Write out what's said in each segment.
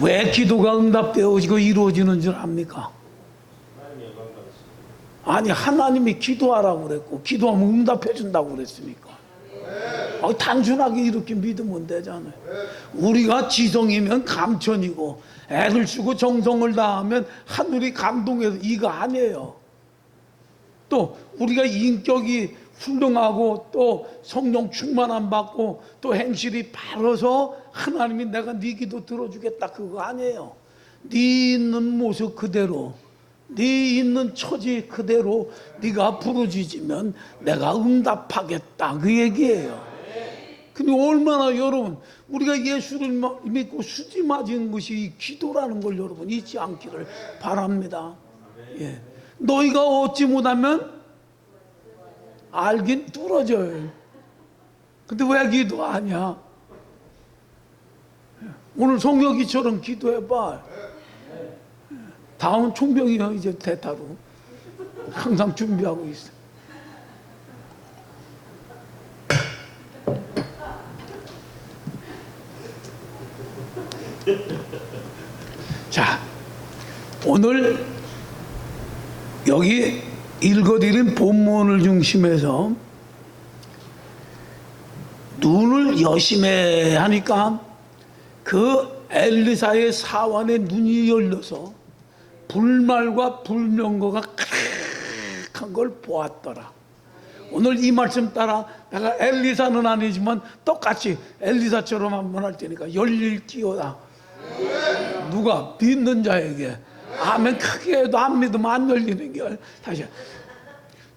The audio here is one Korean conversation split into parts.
왜 기도가 응답되어지고 이루어지는 줄 압니까? 아니 하나님이 기도하라고 그랬고 기도하면 응답해 준다고 그랬으니까? 아, 단순하게 이렇게 믿으면 되잖아요. 우리가 지성이면 감천이고 애를 쓰고 정성을 다하면 하늘이 감동해서 이거 아니에요. 또 우리가 인격이 훌륭하고 또 성령 충만함 받고 또 행실이 바라서 하나님이 내가 네 기도 들어주겠다 그거 아니에요. 네 있는 모습 그대로 네 있는 처지 그대로 네가 부르짖으면 내가 응답하겠다 그 얘기예요. 근데 얼마나 여러분 우리가 예수를 믿고 수지 맞은 것이 이 기도라는 걸 여러분 잊지 않기를 바랍니다. 예. 너희가 얻지 못하면 알긴 뚫어져요. 근데 왜 기도하냐? 오늘 송혁이처럼 기도해봐. 다음 총병이요 이제 대타로 항상 준비하고 있어. 자, 오늘 여기 읽어드린 본문을 중심해서 눈을 여심해 하니까 그 엘리사의 사환의 눈이 열려서 불말과 불명거가 크한 걸 보았더라. 오늘 이 말씀 따라 내가 엘리사는 아니지만 똑같이 엘리사처럼 한번 할 테니까 열릴지어다. 누가 믿는 자에게 아멘 크게 해도 안 믿으면 안 열리는 게 다시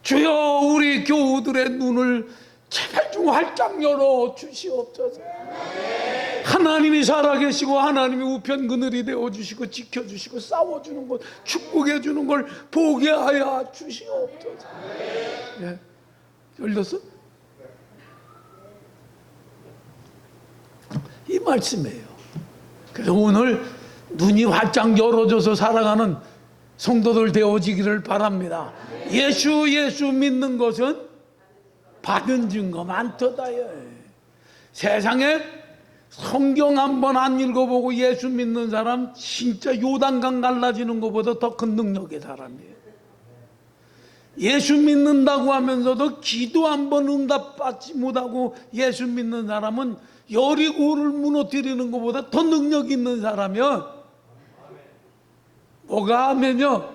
주여 우리 교우들의 눈을 제발 좀 활짝 열어 주시옵소서 하나님이 살아계시고 하나님이 우편 그늘이 되어 주시고 지켜 주시고 싸워 주는 것 축복해 주는 걸 보게 하여 주시옵소서 예. 열렸어? 이 말씀이에요 그래서 오늘 눈이 활짝 열어져서 살아가는 성도들 되어지기를 바랍니다. 예수 예수 믿는 것은 받은 증거 많도다요. 세상에 성경 한 번 안 읽어보고 예수 믿는 사람 진짜 요단강 갈라지는 것보다 더 큰 능력의 사람이에요. 예수 믿는다고 하면서도 기도 한 번 응답받지 못하고 예수 믿는 사람은 여리고를 무너뜨리는 것보다 더 능력 있는 사람이요. 뭐가 하면요.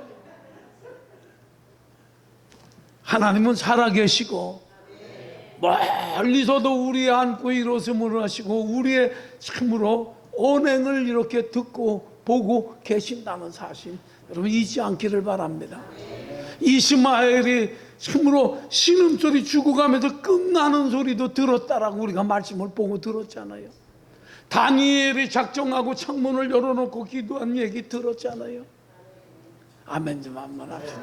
하나님은 살아계시고 멀리서도 우리 안고 일어섬을 하시고 우리의 참으로 언행을 이렇게 듣고 보고 계신다는 사실 여러분 잊지 않기를 바랍니다. 이스마엘이 참으로 신음소리 죽어가면서 끝나는 소리도 들었다라고 우리가 말씀을 보고 들었잖아요. 다니엘이 작정하고 창문을 열어놓고 기도한 얘기 들었잖아요. 아멘 좀 한번 합시다.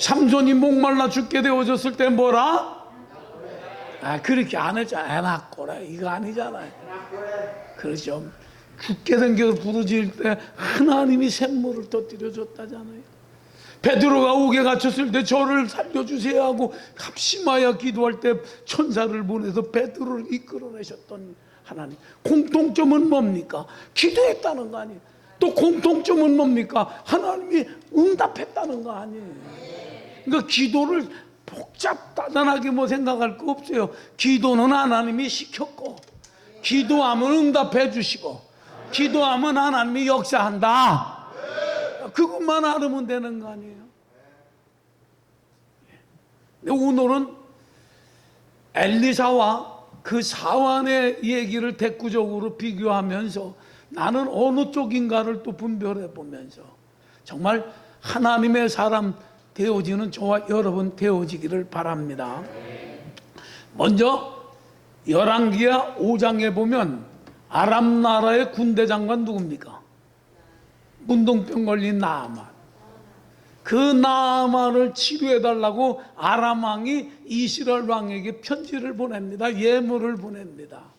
삼손이 목말라 죽게 되어졌을 때 뭐라? 아 그렇게 안 했잖아. 에나꼬라 이거 아니잖아요. 그렇죠. 죽게 된겨 부르질 때 하나님이 샘물을 터뜨려 줬다잖아요. 베드로가 옥에 갇혔을 때 저를 살려주세요 하고 합심하여 기도할 때 천사를 보내서 베드로를 이끌어내셨던 하나님. 공통점은 뭡니까? 기도했다는 거 아니에요. 또 공통점은 뭡니까? 하나님이 응답했다는 거 아니에요. 그러니까 기도를 복잡다단하게 뭐 생각할 거 없어요. 기도는 하나님이 시켰고, 기도하면 응답해 주시고, 기도하면 하나님이 역사한다. 그것만 알으면 되는 거 아니에요. 오늘은 엘리사와 그 사환의 얘기를 대꾸적으로 비교하면서 나는 어느 쪽인가를 또 분별해 보면서 정말 하나님의 사람 되어지는 저와 여러분 되어지기를 바랍니다. 먼저 열왕기야 5장에 보면 아람 나라의 군대 장관 누굽니까? 문둥병 걸린 나아만. 그 나아만을 치료해 달라고 아람 왕이 이스라엘 왕에게 편지를 보냅니다. 예물을 보냅니다.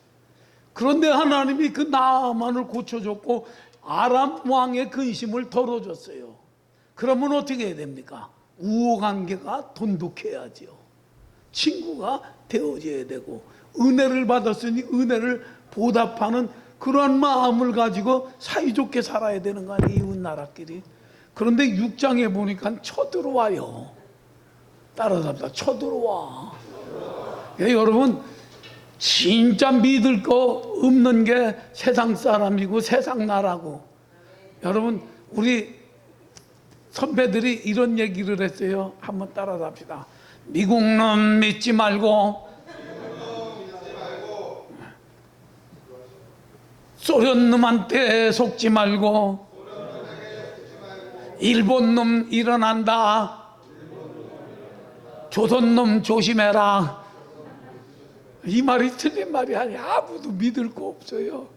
그런데 하나님이 그 나아만을 고쳐줬고 아람 왕의 근심을 덜어줬어요. 그러면 어떻게 해야 됩니까? 우호 관계가 돈독해야지요. 친구가 되어져야 되고 은혜를 받았으니 은혜를 보답하는 그런 마음을 가지고 사이좋게 살아야 되는 거 아니에요 이웃 나라끼리 그런데 6장에 보니까 쳐들어와요 따라잡다 쳐들어와 예, 여러분 진짜 믿을 거 없는 게 세상 사람이고 세상 나라고 여러분 우리 선배들이 이런 얘기를 했어요. 한번 따라잡시다. 미국 놈 믿지 말고 소련 놈한테 속지 말고 일본 놈 일어난다. 조선 놈 조심해라. 이 말이 틀린 말이 아니야. 아무도 믿을 거 없어요.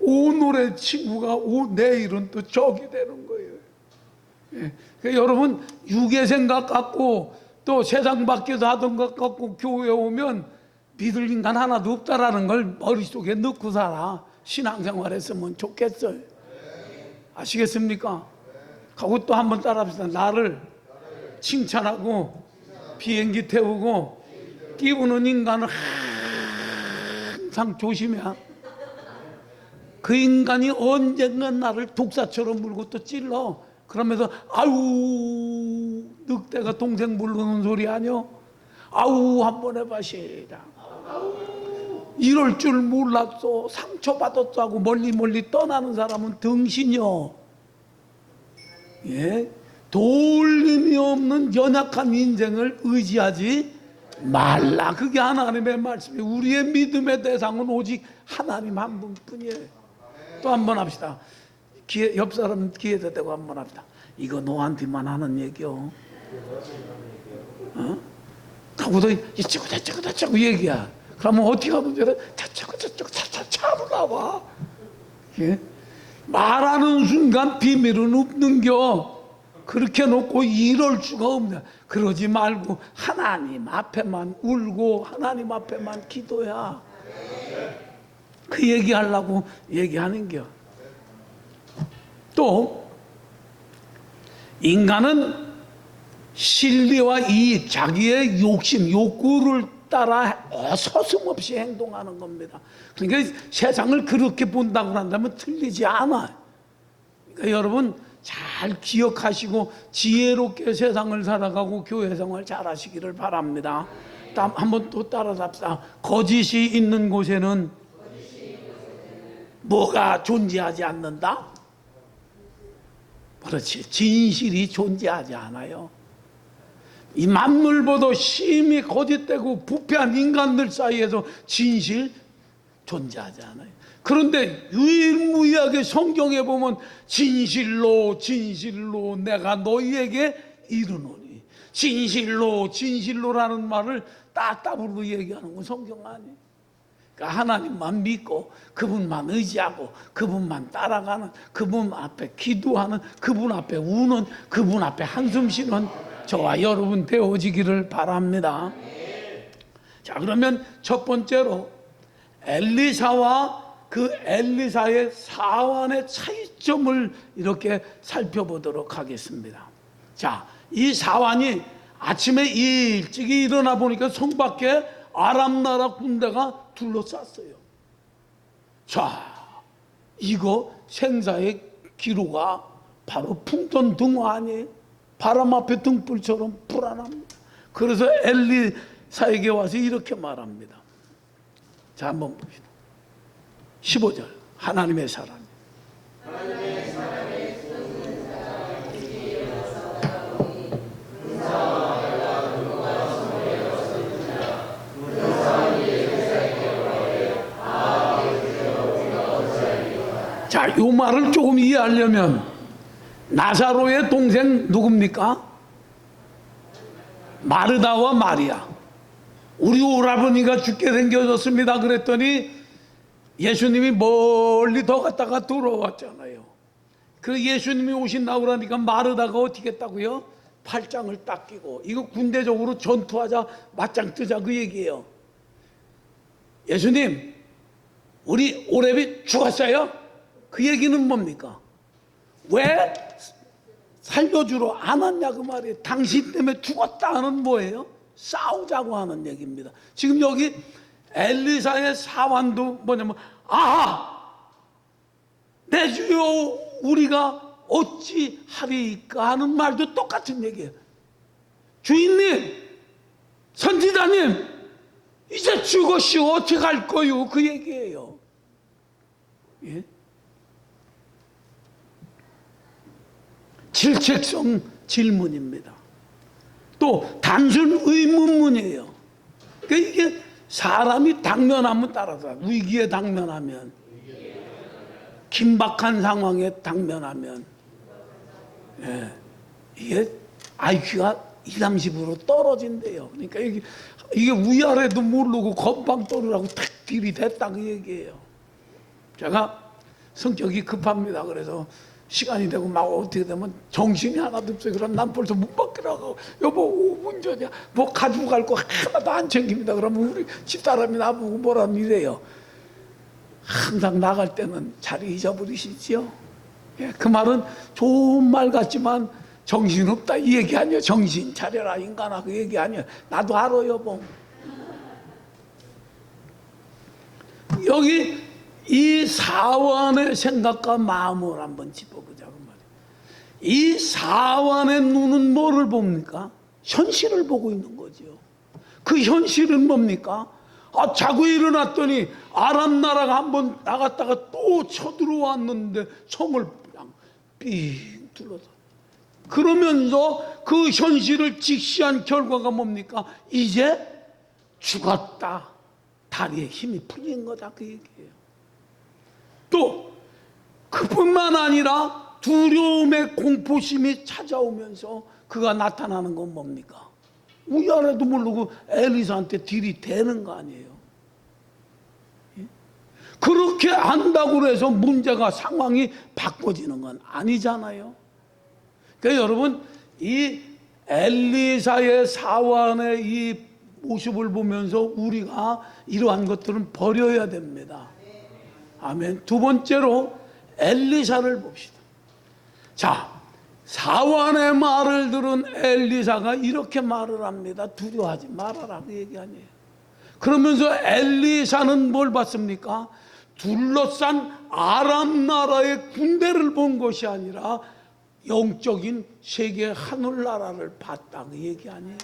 오늘의 친구가 오, 내일은 또 적이 되는 거예요. 예. 그러니까 여러분 육의 생각 갖고 또 세상 밖에서 하던 것 갖고 교회 오면 믿을 인간 하나도 없다라는 걸 머릿속에 넣고 살아. 신앙생활 했으면 좋겠어요. 아시겠습니까? 하고 또 한번 따라합시다. 나를 칭찬하고 비행기 태우고 띄우는 인간을 항상 조심해야. 그 인간이 언젠가 나를 독사처럼 물고 또 찔러. 그러면서 아우 늑대가 동생 부르는 소리 아니요? 아우 한번 해봐 시작. 이럴 줄 몰랐어. 상처받았어 하고 멀리 멀리 떠나는 사람은 등신이요. 예? 돌림이 없는 연약한 인생을 의지하지 말라. 그게 하나님의 말씀이에요. 우리의 믿음의 대상은 오직 하나님 한 분뿐이에요. 또 한 번 합시다. 기회, 옆 사람 기회도 되고 한 번 합시다. 이거 너한테만 하는 얘기요. 어? 하고도 이쪽고 저쪽고 저쪽고 얘기야. 그러면 어떻게 하면 돼? 저쪽고 저쪽고 차차 차로 나와. 예? 말하는 순간 비밀은 없는겨. 그렇게 놓고 이럴 수가 없네. 그러지 말고 하나님 앞에만 울고 하나님 앞에만 기도야. 그 얘기하려고 얘기하는 겨. 또 인간은 실리와 이익, 자기의 욕심, 욕구를 따라 서슴없이 행동하는 겁니다. 그러니까 세상을 그렇게 본다고 한다면 틀리지 않아요. 그러니까 여러분 잘 기억하시고 지혜롭게 세상을 살아가고 교회 생활 잘 하시기를 바랍니다. 한번 또 따라잡시다. 거짓이 있는 곳에는 뭐가 존재하지 않는다? 그렇지. 진실이 존재하지 않아요. 이 만물보다 심히 거짓되고 부패한 인간들 사이에서 진실 존재하지 않아요. 그런데 유일무이하게 성경에 보면 진실로 진실로 내가 너희에게 이르노니 진실로 진실로라는 말을 따따블로 얘기하는 건 성경 아니에요. 그러니까 하나님만 믿고 그분만 의지하고 그분만 따라가는 그분 앞에 기도하는 그분 앞에 우는 그분 앞에 한숨 쉬는 저와 여러분 되어지기를 바랍니다. 자 그러면 첫 번째로 엘리사와 그 엘리사의 사환의 차이점을 이렇게 살펴보도록 하겠습니다. 자, 이 사환이 아침에 일찍이 일어나 보니까 성 밖에 아람 나라 군대가 둘러쌌어요. 자, 이거 생사의 기로가 바로 풍전 등화 아니에요? 바람 앞에 등불처럼 불안합니다. 그래서 엘리사에게 와서 이렇게 말합니다. 자, 한번 봅시다. 15절. 하나님의 사람. 자, 요 말을 조금 이해하려면 나사로의 동생 누굽니까? 마르다와 마리아. 우리 오라버니가 죽게 생겨졌습니다. 그랬더니 예수님이 멀리 더 갔다가 돌아왔잖아요. 그 예수님이 오신다고 그러니까 마르다가 어떻게 했다고요? 팔짱을 딱 끼고 이거 군대적으로 전투하자 맞짱 뜨자 그 얘기예요. 예수님, 우리 오랩이 죽었어요? 그 얘기는 뭡니까? 왜 살려주러 안 왔냐 그 말이에요. 당신 때문에 죽었다 하는 뭐예요? 싸우자고 하는 얘기입니다. 지금 여기 엘리사의 사환도 뭐냐면 아내 주여 우리가 어찌 하리까 하는 말도 똑같은 얘기예요. 주인님, 선지자님, 이제 죽었시오. 어떻게 갈 거요? 그 얘기예요. 예? 질책성 질문입니다. 또 단순 의문문이에요. 그러니까 이게 사람이 당면하면 따라서 위기에 당면하면 긴박한 상황에 당면하면 예, 이게 IQ가 2, 30으로 떨어진대요. 그러니까 이게, 이게 위아래도 모르고 건방 떠르라고 탁 딜이 됐다 그 얘기예요. 제가 성격이 급합니다. 그래서 시간이 되고 막 어떻게 되면 정신이 하나도 없어요. 그럼 난 벌써 문 밖이라 고 여보 5분 전이야. 뭐 가지고 갈 거 하나도 안 챙깁니다. 그러면 우리 집사람이 나보고 뭐라 이래요. 항상 나갈 때는 자리 잊어버리시지요. 예, 그 말은 좋은 말 같지만 정신없다 이 얘기 아니에요. 정신 차려라 인간아 그 얘기 아니에요. 나도 알아 여보. 여기 이 사원의 생각과 마음을 한번 짚어보자 그 말이에요. 이 사원의 눈은 뭐를 봅니까? 현실을 보고 있는 거죠. 그 현실은 뭡니까? 아, 자고 일어났더니 아람 나라가 한번 나갔다가 또 쳐들어왔는데 성을 그냥 삥 둘러서. 그러면서 그 현실을 직시한 결과가 뭡니까? 이제 죽었다. 다리에 힘이 풀린 거다. 그 얘기예요. 또 그뿐만 아니라 두려움의 공포심이 찾아오면서 그가 나타나는 건 뭡니까? 위아래도 모르고 엘리사한테 딜이 되는 거 아니에요. 예? 그렇게 한다고 해서 문제가 상황이 바꿔지는 건 아니잖아요. 그러니까 여러분 이 엘리사의 사원의 이 모습을 보면서 우리가 이러한 것들은 버려야 됩니다. 아멘. 두 번째로 엘리사를 봅시다. 자, 사완의 말을 들은 엘리사가 이렇게 말을 합니다. 두려워하지 말아라 그 얘기 아니에요. 그러면서 엘리사는 뭘 봤습니까? 둘러싼 아람 나라의 군대를 본 것이 아니라 영적인 세계 하늘나라를 봤다 그 얘기 아니에요.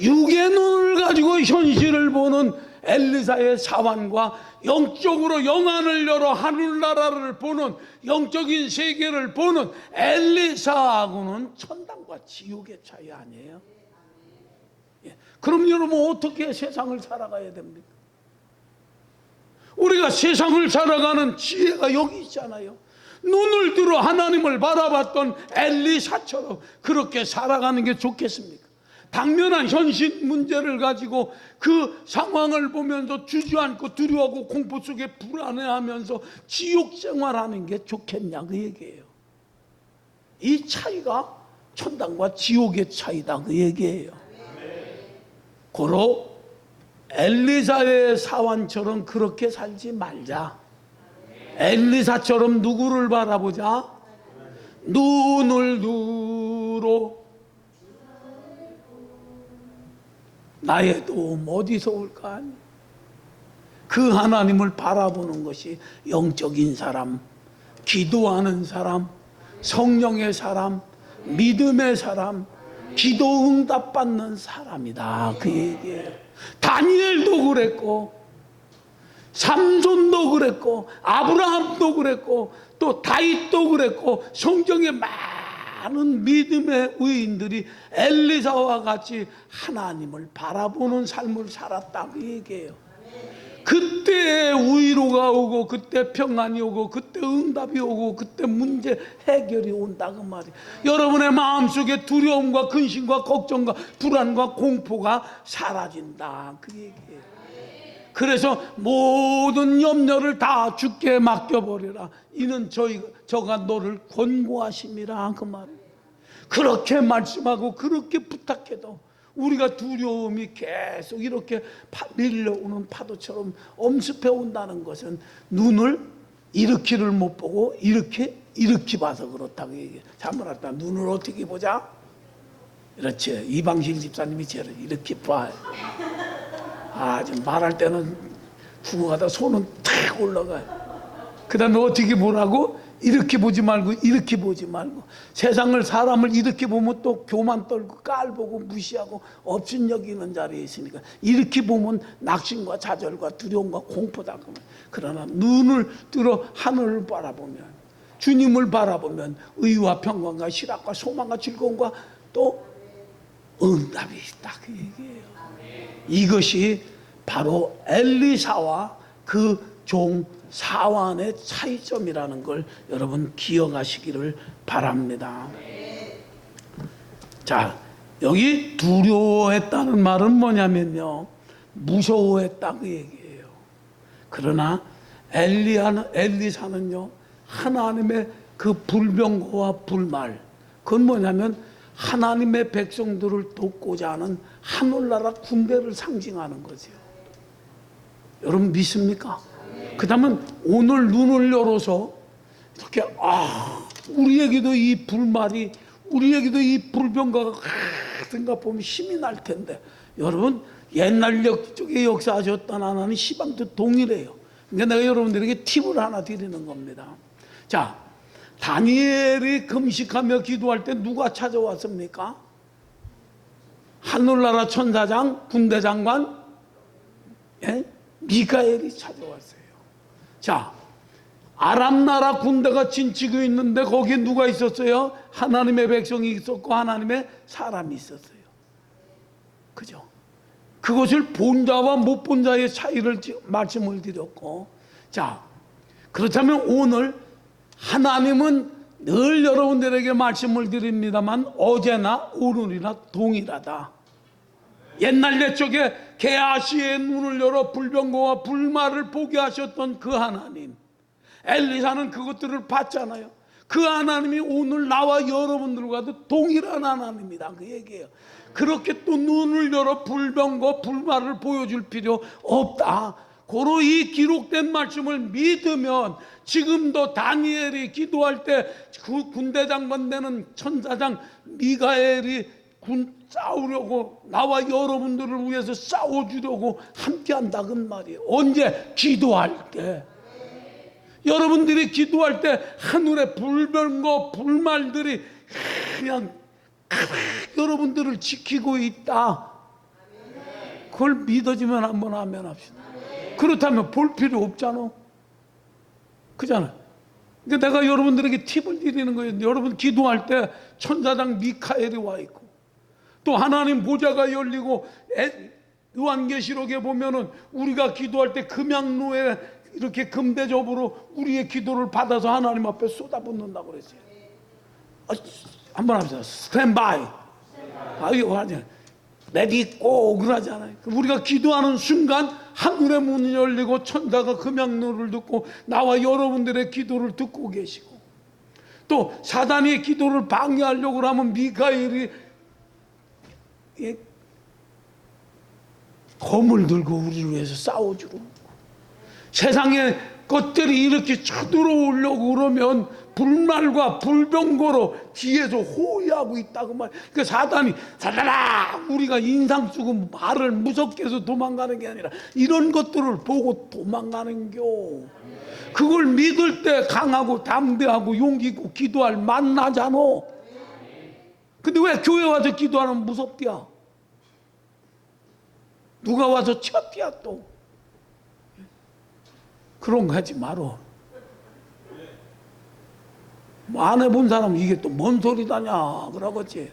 육의 눈을 가지고 현실을 보는 엘리사의 사환과 영적으로 영안을 열어 하늘나라를 보는 영적인 세계를 보는 엘리사하고는 천당과 지옥의 차이 아니에요? 예. 그럼 여러분 어떻게 세상을 살아가야 됩니까? 우리가 세상을 살아가는 지혜가 여기 있잖아요. 눈을 들어 하나님을 바라봤던 엘리사처럼 그렇게 살아가는 게 좋겠습니까? 당면한 현실 문제를 가지고 그 상황을 보면서 주저앉고 두려워하고 공포 속에 불안해하면서 지옥 생활하는 게 좋겠냐 그 얘기예요. 이 차이가 천당과 지옥의 차이다 그 얘기예요. 고로 엘리사의 사환처럼 그렇게 살지 말자. 엘리사처럼 누구를 바라보자? 눈을 들어 나의 도움 어디서 올까? 그 하나님을 바라보는 것이 영적인 사람, 기도하는 사람, 성령의 사람, 믿음의 사람, 기도 응답 받는 사람이다. 그 얘기예요. 다니엘도 그랬고, 삼손도 그랬고, 아브라함도 그랬고, 또 다윗도 그랬고, 성경에 많 은 믿음의 의인들이 엘리사와 같이 하나님을 바라보는 삶을 살았다 그 얘기예요. 그때 위로가 오고 그때 평안이 오고 그때 응답이 오고 그때 문제 해결이 온다 그 말이에요. 여러분의 마음속에 두려움과 근심과 걱정과 불안과 공포가 사라진다 그 얘기예요. 그래서 모든 염려를 다 주께 맡겨버리라. 이는 저희 저가 너를 권고하심이라 그 말. 그렇게 말씀하고 그렇게 부탁해도 우리가 두려움이 계속 이렇게 파- 밀려오는 파도처럼 엄습해 온다는 것은 눈을 이렇게를 못 보고 이렇게 이렇게 봐서 그렇다고 얘기해. 잘못했다. 눈을 어떻게 보자? 그렇지. 이방실 집사님이 저를 이렇게 봐요. 아, 지금 말할 때는 후가다 손은 탁 올라가요. 그 다음에 어떻게 보라고? 이렇게 보지 말고 이렇게 보지 말고 세상을 사람을 이렇게 보면 또 교만 떨고 깔보고 무시하고 없인 여기는 자리에 있으니까 이렇게 보면 낙심과 좌절과 두려움과 공포다 그러면 그러나 눈을 들어 하늘을 바라보면 주님을 바라보면 의와 평강과 실학과 소망과 즐거움과 또 응답이 있다 그 얘기예요. 이것이 바로 엘리사와 그 종 사완의 차이점이라는 걸 여러분 기억하시기를 바랍니다. 자, 여기 두려워했다는 말은 뭐냐면요. 무서워했다 그 얘기예요. 그러나 엘리야는 엘리사는요. 하나님의 그 불병거와 불말 그건 뭐냐면 하나님의 백성들을 돕고자 하는 하늘나라 군대를 상징하는 거죠. 여러분 믿습니까? 그 다음은 오늘 눈을 열어서 이렇게 아 우리에게도 이 불말이 우리에게도 이 불병가가 같은가 보면 힘이 날 텐데 여러분 옛날 역 쪽에 역사하셨던 하나님 시방도 동일해요. 그러니까 내가 여러분들에게 팁을 하나 드리는 겁니다. 자 다니엘이 금식하며 기도할 때 누가 찾아왔습니까? 하늘나라 천사장 군대 장관 예? 미가엘이 찾아왔어요. 자, 아람 나라 군대가 진치고 있는데 거기에 누가 있었어요? 하나님의 백성이 있었고 하나님의 사람이 있었어요. 그죠? 그것을 본 자와 못 본 자의 차이를 지- 말씀을 드렸고, 자, 그렇다면 오늘 하나님은 늘 여러분들에게 말씀을 드립니다만 어제나 오늘이나 동일하다. 옛날 옛적에 게하시의 눈을 열어 불병거와 불말을 보게 하셨던 그 하나님. 엘리사는 그것들을 봤잖아요. 그 하나님이 오늘 나와 여러분들과도 동일한 하나님이다. 그 얘기예요. 그렇게 또 눈을 열어 불병거 불말을 보여줄 필요 없다 고로 이 기록된 말씀을 믿으면 지금도 다니엘이 기도할 때 그 군대 장관 되는 천사장 미가엘이 군 싸우려고 나와 여러분들을 위해서 싸워주려고 함께한다 그 말이에요. 언제 기도할 때 여러분들이 기도할 때 하늘의 불변거 불말들이 그냥 여러분들을 지키고 있다. 그걸 믿어지면 한번 하면 합시다. 그렇다면 볼 필요 없잖아. 그잖아. 그러니까 내가 여러분들에게 팁을 드리는 거예요. 여러분 기도할 때 천사장 미카엘이 와 있고 또 하나님 보좌가 열리고 에- 요한계시록에 보면은 우리가 기도할 때 금양로에 이렇게 금대접으로 우리의 기도를 받아서 하나님 앞에 쏟아붓는다고 그랬어요. 아, 한번 합시다. 스탠바이. 아, 이거 하 죠. 레디 고 그러잖아요. 우리가 기도하는 순간 하늘의 문이 열리고 천사가 금양로를 듣고 나와 여러분들의 기도를 듣고 계시고 또 사단의 기도를 방해하려고 하면 미가엘이 예, 검을 들고 우리를 위해서 싸워주고 세상의 것들이 이렇게 쳐들어오려고 그러면 불말과 불병거로 뒤에서 호위하고 있다고 말. 그 사단이 사단아 우리가 인상 쓰고 말을 무섭게 해서 도망가는 게 아니라 이런 것들을 보고 도망가는겨. 그걸 믿을 때 강하고 담대하고 용기 있고 기도할 만나잖아. 근데 왜 교회 와서 기도하면 무섭디야? 누가 와서 쳤디야 또? 그런 거 하지 마라. 뭐 안 해본 사람은 이게 또 뭔 소리다냐 그러겠지.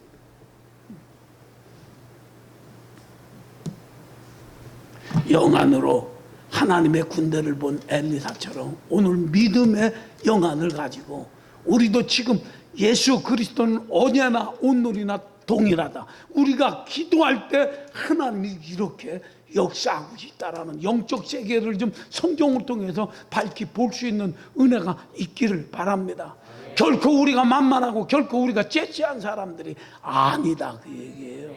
영안으로 하나님의 군대를 본 엘리사처럼 오늘 믿음의 영안을 가지고 우리도 지금 예수 그리스도는 언제나 오늘이나 동일하다. 우리가 기도할 때 하나님이 이렇게 역사하고 있다라는 영적 세계를 좀 성경을 통해서 밝히 볼 수 있는 은혜가 있기를 바랍니다. 결코 우리가 만만하고 결코 우리가 째째한 사람들이 아니다 그 얘기예요.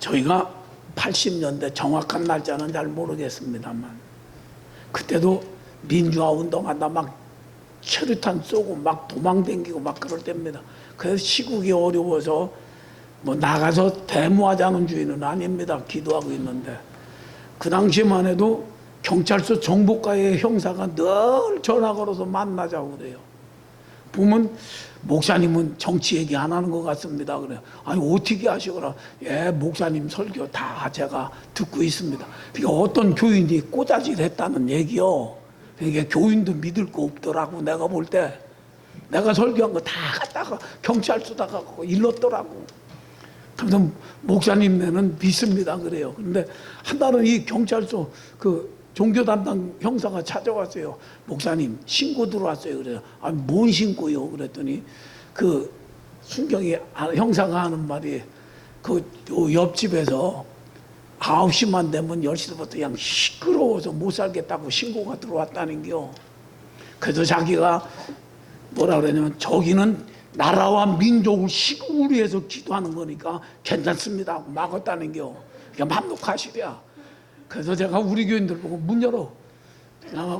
저희가 80년대 정확한 날짜는 잘 모르겠습니다만 그때도 민주화 운동하다 막 체류탄 쏘고 막 도망 댕기고 막 그럴 때입니다. 그래서 시국이 어려워서 뭐 나가서 데모하자는 주의는 아닙니다. 기도하고 있는데 그 당시만 해도 경찰서 정보과의 형사가 늘 전화 걸어서 만나자고 그래요. 보면 목사님은 정치 얘기 안 하는 것 같습니다. 그래요. 아니 어떻게 하시거라? 예, 목사님 설교 다 제가 듣고 있습니다. 그러니까 어떤 교인이 꼬자질했다는 얘기요. 이게 교인도 믿을 거 없더라고 내가 볼 때. 내가 설교한 거 다 갖다가 경찰서다 갖고 일렀더라고. 그래서 목사님 네는 믿습니다 그래요. 근데 한 날은 이 경찰서 그 종교 담당 형사가 찾아왔어요. 목사님 신고 들어왔어요. 그래요. 아니 뭔 신고요? 그랬더니 그 순경이 아, 형사가 하는 말이 그요 옆집에서 9시만 되면 10시부터 그냥 시끄러워서 못 살겠다고 신고가 들어왔다는 겨. 그래서 자기가 뭐라 그러냐면 저기는 나라와 민족을 시국을 위해서 기도하는 거니까 괜찮습니다 하고 막았다는 겨. 그러니까 맘 놓고하시랴. 그래서 제가 우리 교인들 보고 문 열어.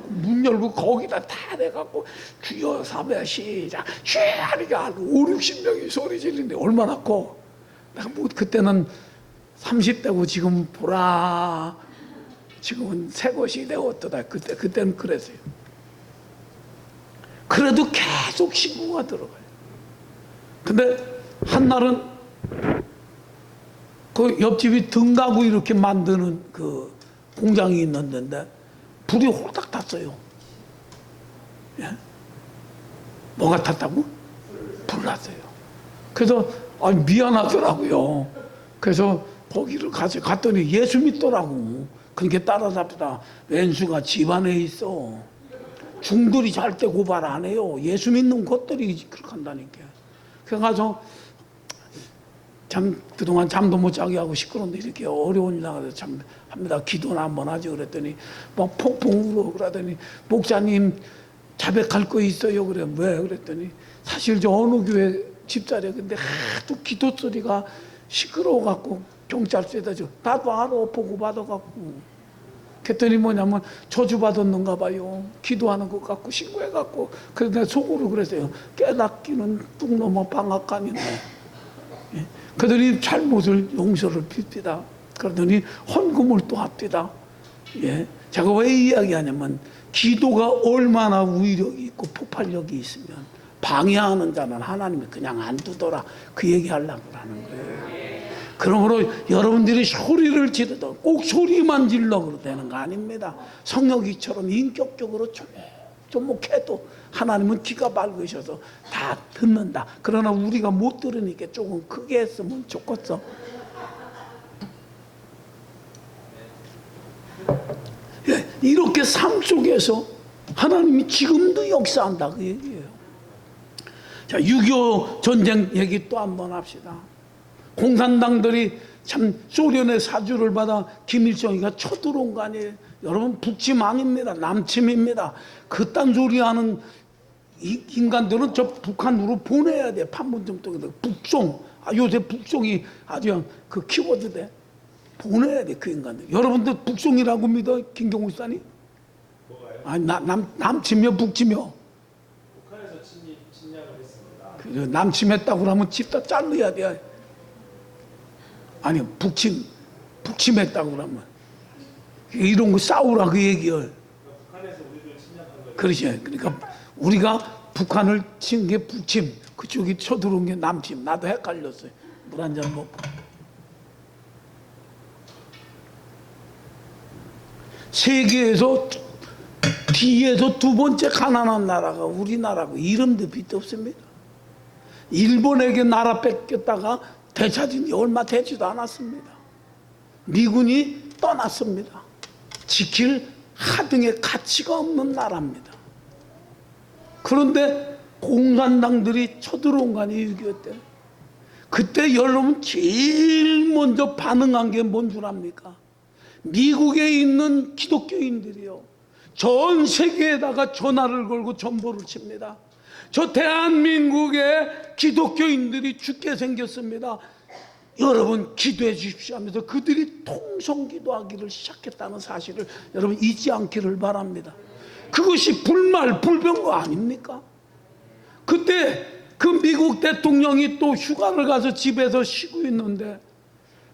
문 열고 거기다 다 내갖고 주여 사배 시작 쉐하니까 5, 60명이 소리 지르는데 얼마나 커. 내가 뭐 그때는 30대고 지금 보라 지금은 새 것이 되었다. 그때 그때는 그랬어요. 그래도 계속 신고가 들어가요. 근데 한날은 그 옆집이 등가구 이렇게 만드는 그 공장이 있는데 불이 홀딱 탔어요. 예? 뭐가 탔다고? 불 났어요. 그래서 아 미안하더라고요. 그래서 거기를 가서 갔더니 예수 믿더라고. 그렇게 따라잡다 왼수가 집안에 있어. 중들이 잘때 고발 안 해요. 예수 믿는 것들이 그렇게 한다니까. 그래 가서 참 그동안 잠도 못 자게 하고 시끄러운데 이렇게 어려운 일 나가서 참 합니다. 기도나 한번 하죠. 그랬더니 막 폭풍 울어 그러더니 목사님 자백할 거 있어요. 그래 왜 그랬더니 사실 저 어느 교회 집사래 근데 하도 기도 소리가 시끄러워 갖고 경찰서에다 저 나도 알아 보고 받아 갖고 그랬더니 뭐냐면 저주 받았는가 봐요. 기도하는 것 같고 신고해 갖고 그래서 내가 속으로 그랬어요. 깨닫기는 뚝 넘어 방앗간이네. 예. 그러더니 잘못을 용서를 빕니다. 그러더니 헌금을 또 합니다. 예. 제가 왜 이야기하냐면 기도가 얼마나 위력이 있고 폭발력이 있으면 방해하는 자는 하나님이 그냥 안 두더라 그 얘기 하려고 하는 거예요. 그러므로 여러분들이 소리를 지르도 꼭 소리만 질러도 되는 거 아닙니다. 성령이처럼 인격적으로 조목해도 하나님은 귀가 밝으셔서 다 듣는다. 그러나 우리가 못 들으니까 조금 크게 했으면 좋겠어. 예, 이렇게 삶 속에서 하나님이 지금도 역사한다 그 얘기예요. 자, 6.25 전쟁 얘기 또 한 번 합시다. 공산당들이 참 소련의 사주를 받아 김일성이가 쳐들어온 거 아니에요. 여러분 북침 아닙니다. 남침입니다. 그딴 소리 하는 이 인간들은 저 북한으로 보내야 돼. 판문점 쪽에 북송. 아, 요새 북송이 아주 그 키워드 돼. 보내야 돼, 그 인간들. 여러분들 북송이라고 믿어, 김경우 사님? 아니, 남, 남, 남침이요, 북침이요? 북한에서 침입, 침략을 했습니다. 그 남침했다고 그러면 집다 잘라야 돼. 아니, 북침, 북침했다고 그러면. 이런 거 싸우라 그 거예요. 그러지. 그러니까 우리가 북한을 친 게 북침, 그쪽이 쳐들어온 게 남침. 나도 헷갈렸어요. 물 한 잔 먹고. 세계에서 뒤에서 두 번째 가난한 나라가 우리나라고 이름도 빛도 없습니다. 일본에게 나라 뺏겼다가 되찾은 지 얼마 되지도 않았습니다. 미군이 떠났습니다. 지킬 하등의 가치가 없는 나라입니다. 그런데 공산당들이 쳐들어온 거 아니에요, 6.25 때. 그때 여러분 제일 먼저 반응한 게 뭔 줄 압니까? 미국에 있는 기독교인들이요. 전 세계에다가 전화를 걸고 전보를 칩니다. 저 대한민국의 기독교인들이 죽게 생겼습니다. 여러분 기도해 주십시오 하면서 그들이 통성 기도하기를 시작했다는 사실을 여러분 잊지 않기를 바랍니다. 그것이 불말 불병거 아닙니까? 그때 그 미국 대통령이 또 휴가를 가서 집에서 쉬고 있는데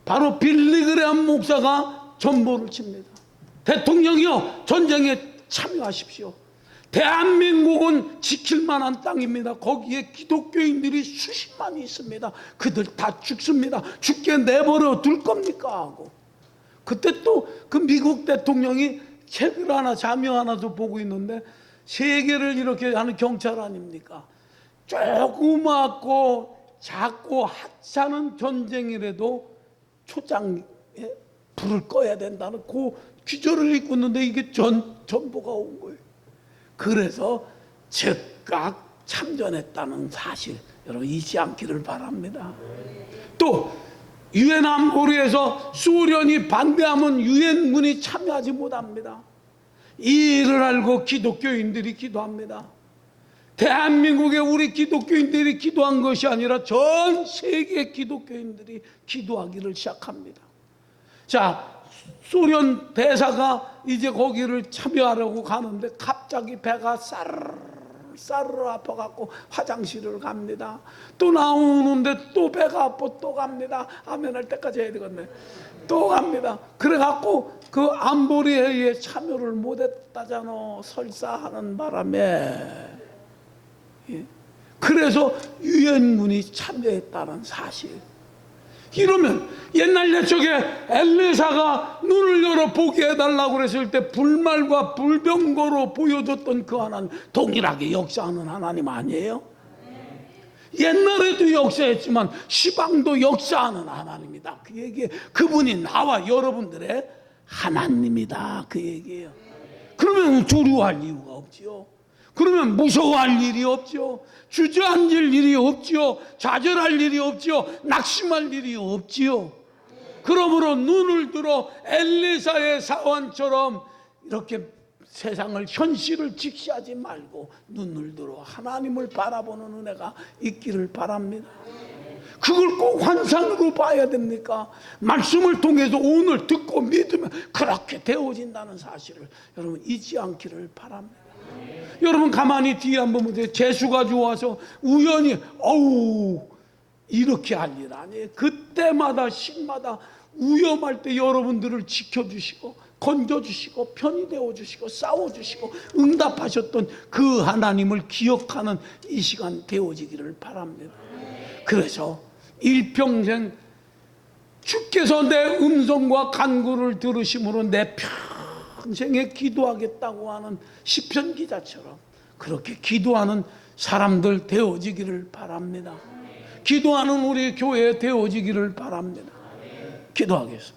바로 빌리그레한 목사가 전보를 칩니다. 대통령이요 전쟁에 참여하십시오. 대한민국은 지킬 만한 땅입니다. 거기에 기독교인들이 수십만이 있습니다. 그들 다 죽습니다. 죽게 내버려 둘 겁니까 하고 그때 또 그 미국 대통령이 책을 하나 자료 하나도 보고 있는데 세계를 이렇게 하는 경찰 아닙니까? 조그맣고 작고 하찮은 전쟁이라도 초장에 불을 꺼야 된다는 그 규절을 읽고 있는데 이게 전 전보가 온 거예요. 그래서 즉각 참전했다는 사실 여러분 잊지 않기를 바랍니다. 또 유엔 안보리에서 소련이 반대하면 유엔군이 참여하지 못합니다. 이 일을 알고 기독교인들이 기도합니다. 대한민국의 우리 기독교인들이 기도한 것이 아니라 전 세계 기독교인들이 기도하기를 시작합니다. 자, 소련 대사가 이제 거기를 참여하려고 가는데 갑자기 배가 싸르르 싸르르 아파갖고 화장실을 갑니다. 또 나오는데 또 배가 아파 또 갑니다. 아멘할 때까지 해야 되겠네. 또 갑니다. 그래갖고 그 안보리 회의에 참여를 못했다잖아. 설사하는 바람에. 예. 그래서 유엔군이 참여했다는 사실. 이러면 옛날 옛적에 엘리사가 눈을 열어 보게 해달라고 그랬을 때 불말과 불병거로 보여줬던 그 하나님 동일하게 역사하는 하나님 아니에요? 옛날에도 역사했지만 시방도 역사하는 하나님이다. 그 얘기 그분이 나와 여러분들의 하나님이다. 그 얘기예요. 그러면 두려워할 이유가 없지요. 그러면 무서워할 일이 없죠. 주저앉을 일이 없지요. 좌절할 일이 없지요. 낙심할 일이 없지요. 그러므로 눈을 들어 엘리사의 사원처럼 이렇게 세상을 현실을 직시하지 말고 눈을 들어 하나님을 바라보는 은혜가 있기를 바랍니다. 그걸 꼭 환상으로 봐야 됩니까? 말씀을 통해서 오늘 듣고 믿으면 그렇게 되어진다는 사실을 여러분 잊지 않기를 바랍니다. 여러분 가만히 뒤에 한번 보세요. 재수가 좋아서 우연히 어우 이렇게 할 일 아니에요. 그때마다 시마다 위험할 때 여러분들을 지켜주시고 건져주시고 편히 되어주시고 싸워주시고 응답하셨던 그 하나님을 기억하는 이 시간 되어지기를 바랍니다. 그래서 일평생 주께서 내 음성과 간구를 들으심으로 내 평생에 기도하겠다고 하는 시편 기자처럼 그렇게 기도하는 사람들 되어지기를 바랍니다. 기도하는 우리 교회 되어지기를 바랍니다. 기도하겠습니다.